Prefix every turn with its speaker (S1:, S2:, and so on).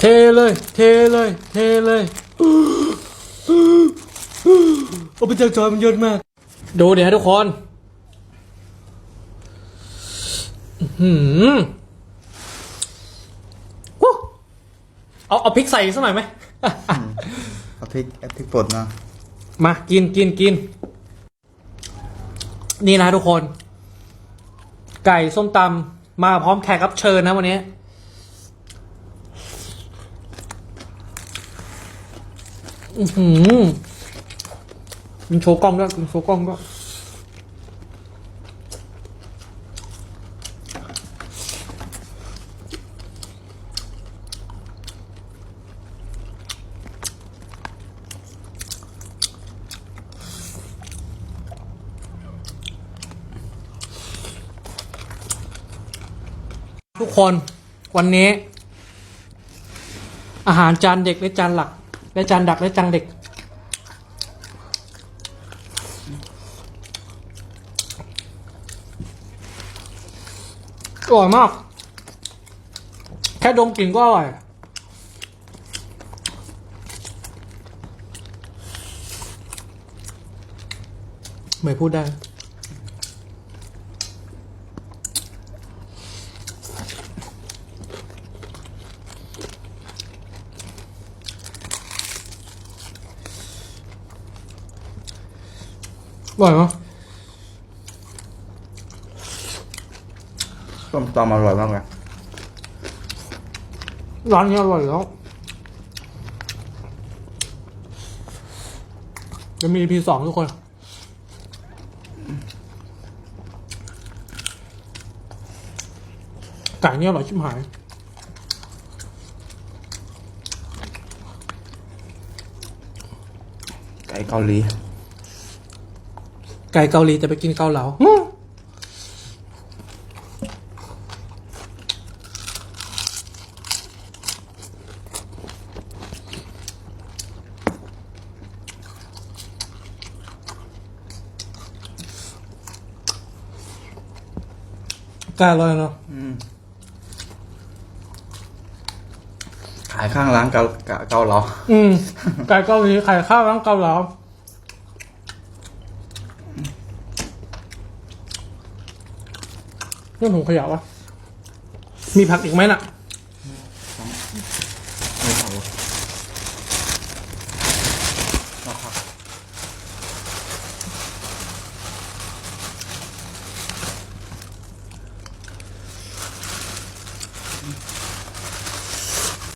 S1: เทเลย เทเลย เทเลยโอ้พระเจ้าจอยมันเยอะมาก ดูเดี๋ยวทุกคนอื้อหืมวู้เอาเอาพริกใส่สักหน่อยไหม
S2: เอาพริกเอาพริกป่นเนาะ
S1: มากินกินกิน นี่นะทุกคน ไก่ส้มตำมาพร้อมแขกรับเชิญนะวันนี้ อือหือกินโชว์กล้องด้วยกินโชว์กล้องด้วยทุกคนวันนี้ อาหารจานเด็กและจานหลัก และจานดักและจานเด็ก อร่อยมาก แค่ดมกลิ่นก็อร่อยไม่พูดได้ ร่อยมั้ย
S2: ส้มตำอร่อยมากเลย
S1: ร้านนี้อร่อยแล้วจะมี EP สองทุกคน ไก่เนี่ยอร่อยชิบหาย
S2: ไก่เกาหลี
S1: ไก่เกาหลีแต่ไปกินเกาเหลาอื้อไก่อร่อยเนาะ
S2: ขายข้างร้านเกาเกาเกาเหลา
S1: อืมไก่เกาหลีไข่ข้าวร้านเกาเหลา เรื่องถุงขยะวะมีผักอีกไหมล่ะ